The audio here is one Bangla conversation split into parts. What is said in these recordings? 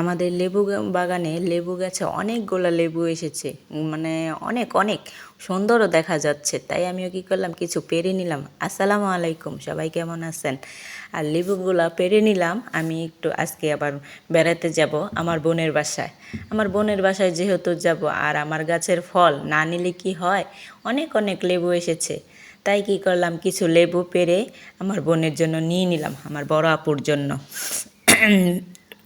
আমাদের লেবু বাগানে লেবু গাছে অনেকগুলো লেবু এসেছে। মানে অনেক অনেক। সুন্দরও দেখা যাচ্ছে। তাই আমিও কি করলাম, কিছু পেরে নিলাম। আসসালামু আলাইকুম, সবাই কেমন আছেন? আর লেবুগুলো পেরে নিলাম। আমি একটু আজকে আবার বেড়াতে যাব আমার বোনের বাসায়। আমার বোনের বাসায় যেহেতু যাব আর আমার গাছের ফল না নিলে কি হয়? অনেক অনেক লেবু এসেছে। তাই কি করলাম, কিছু লেবু পেরে আমার বোনের জন্য নিয়ে নিলাম, আমার বড় আপুর জন্য।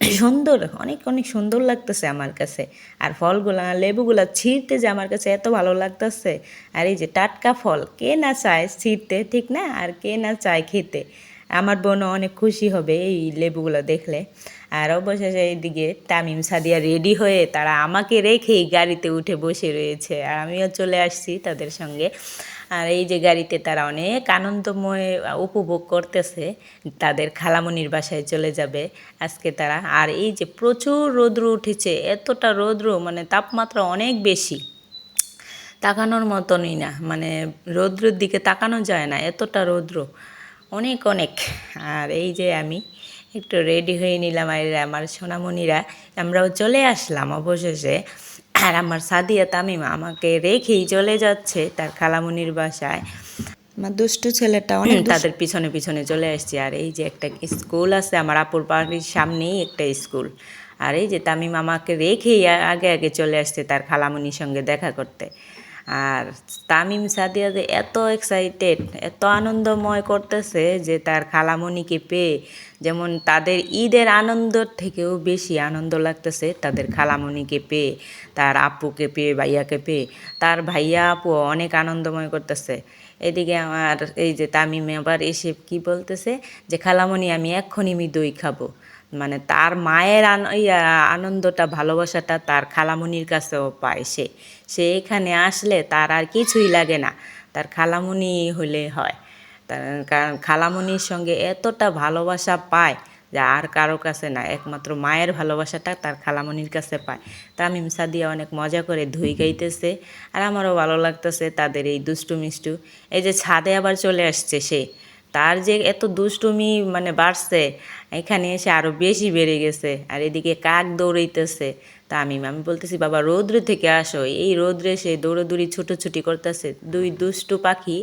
সুন্দর, অনেক অনেক সুন্দর লাগতেছে আমার কাছে। আর ফলগুলা, লেবুগুলা ছিঁড়তে যে আমার কাছে এত ভালো লাগতেছে। আর এই যে টাটকা ফল, কে না চায় ছিঁড়তে, ঠিক না? আর কে না চায় খেতে? আমার বোনও অনেক খুশি হবে এই লেবুগুলো দেখলে। আর অবশেষে এইদিকে তামিম সাদিয়া রেডি হয়ে তারা আমাকে রেখেই গাড়িতে উঠে বসে রয়েছে। আর আমিও চলে আসছি তাদের সঙ্গে। আর এই যে গাড়িতে তারা অনেক আনন্দময় উপভোগ করতেছে, তাদের খালামনির বাসায় চলে যাবে আজকে তারা। আর এই যে প্রচুর রৌদ্র উঠেছে, এতটা রৌদ্র মানে তাপমাত্রা অনেক বেশি। তাকানোর মতনই না মানে রৌদ্রের দিকে তাকানো যায় না, এতটা রৌদ্র। অনেক অনেক। আর এই যে আমি একটু রেডি হয়ে নিলাম, আর আমার সোনামণিরা, আমরাও চলে আসলাম অবশেষে। আর আমার সাদিয়া তামিমা আমাকে রেখেই চলে যাচ্ছে তার খালামুনির বাসায়। আমার দুষ্টু ছেলেটা অনেক তাদের পিছনে পিছনে চলে আসছি। আর এই যে একটা স্কুল আছে আমার আপুর বাড়ির সামনেই একটা স্কুল। আর এই যে তামিম আমাকে রেখেই আগে আগে চলে আসছে তার খালামুনির সঙ্গে দেখা করতে। আর তামিম সাদিয়া যে এত এক্সাইটেড এত আনন্দময় করতেছে যে তার খালামণিকে পেয়ে যেমন তাদের ঈদের আনন্দর থেকেও বেশি আনন্দ লাগতেছে তাদের খালামণিকে পেয়ে, তার আপুকে পেয়ে, ভাইয়াকে পেয়ে। তার ভাইয়া আপু অনেক আনন্দময় করতেছে। এদিকে আমার এই যে তামিম আবার এসে কি বলতেছে যে, খালামণি, আমি এক্ষুনি আমি দই খাব। মানে তার মায়ের আন- আনন্দটা, ভালোবাসাটা তার খালামণির কাছেও পায় সে। সে এখানে আসলে তার আর কিছুই লাগে না। তার খালামণি হলে হয়। তার কারণ খালামণির সঙ্গে এতটা ভালোবাসা পায় যা আর কারও কাছে না, একমাত্র মায়ের ভালোবাসাটা তার খালামণির কাছে পায়। তামিম সাদিয়া অনেক মজা করে ধুই গাইতেছে আর আমারও ভালো লাগতেছে তাদের এই দুষ্টু মিষ্টু। এই যে ছাদে আবার চলে আসছে সে। তার যে এত দুষ্টুমি মানে বাড়ছে, এখানে এসে আরও বেশি বেড়ে গেছে আর এদিকে কাক দৌড়াইতেছে। তা আমি আমি বলতেছি, বাবা, রৌদ্র থেকে আসো। এই রৌদ্রে সে দৌড়াদৌড়ি ছুটোছুটি করতেছে। দুই দুষ্টু পাখি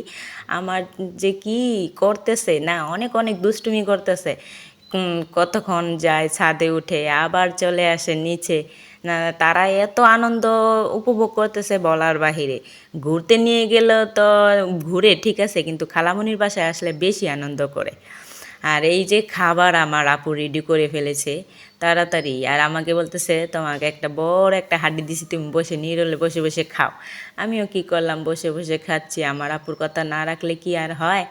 আমার যে কি করতেছে, না, অনেক অনেক দুষ্টুমি করতেছে। কতক্ষণ যায় ছাদে উঠে, আবার চলে আসে নিচে। না, তারা এত আনন্দ উপভোগ করতেছে বলার বাহিরে। ঘুরতে নিয়ে গেলেও তো ঘুরে ঠিক আছে, কিন্তু খালামনির বাসায় আসলে বেশি আনন্দ করে। আর এই যে খাবার আমার আপু রেডি করে ফেলেছে, তাড়াতাড়ি। আর আমাকে বলতেছে, তোমাকে একটা বড় একটা হাড্ডি দিছি, তুমি বসে নিরলে বসে বসে খাও। আমিও কি করলাম, বসে বসে খাচ্ছি। আমার আপুর কথা না রাখলে কি আর হয়?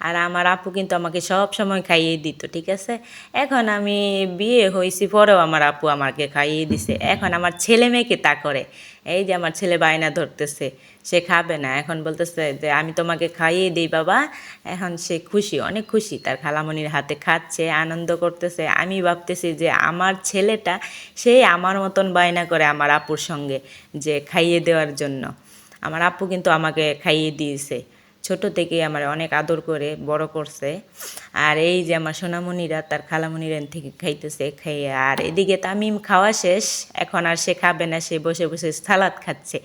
আর আমার আপু কিন্তু আমাকে সব সময় খাইয়ে দিত, ঠিক আছে? এখন আমি বিয়ে হয়েছি পরেও আমার আপু আমাকে খাইয়ে দিছে। এখন আমার ছেলে মেয়েকে তা করে। এই যে আমার ছেলে বায়না ধরতেছে, সে খাবে না। এখন বলতেছে যে, আমি তোমাকে খাইয়ে দিই বাবা। এখন সে খুশি, অনেক খুশি। তার খালামণির হাতে খাচ্ছে, আনন্দ করতেছে। আমি ভাবতেছি যে, আমার ছেলেটা সেই আমার মতন বায়না করে আমার আপুর সঙ্গে যে, খাইয়ে দেওয়ার জন্য। আমার আপু কিন্তু আমাকে খাইয়ে দিয়েছে। ছোট থেকে আমার অনেক আদর করে, বড় করছে। আর এই যে আমার সোনামণিরা তার খালামণিরা থেকে খাইতেছে, খাইয়ে আর এদিকে তামিম খাওয়া শেষ, এখন আর সে খাবে না, সে বসে বসে সালাদ খাচ্ছে।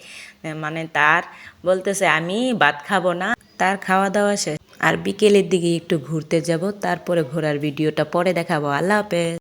মানে তার বলতেছে, আমি ভাত খাব না। তার খাওয়া দাওয়া শেষ। আর বিকেলের দিকে একটু ঘুরতে যাব, তারপরে ঘোরার ভিডিওটা পরে দেখাবো। আল্লাহ হাফেজ।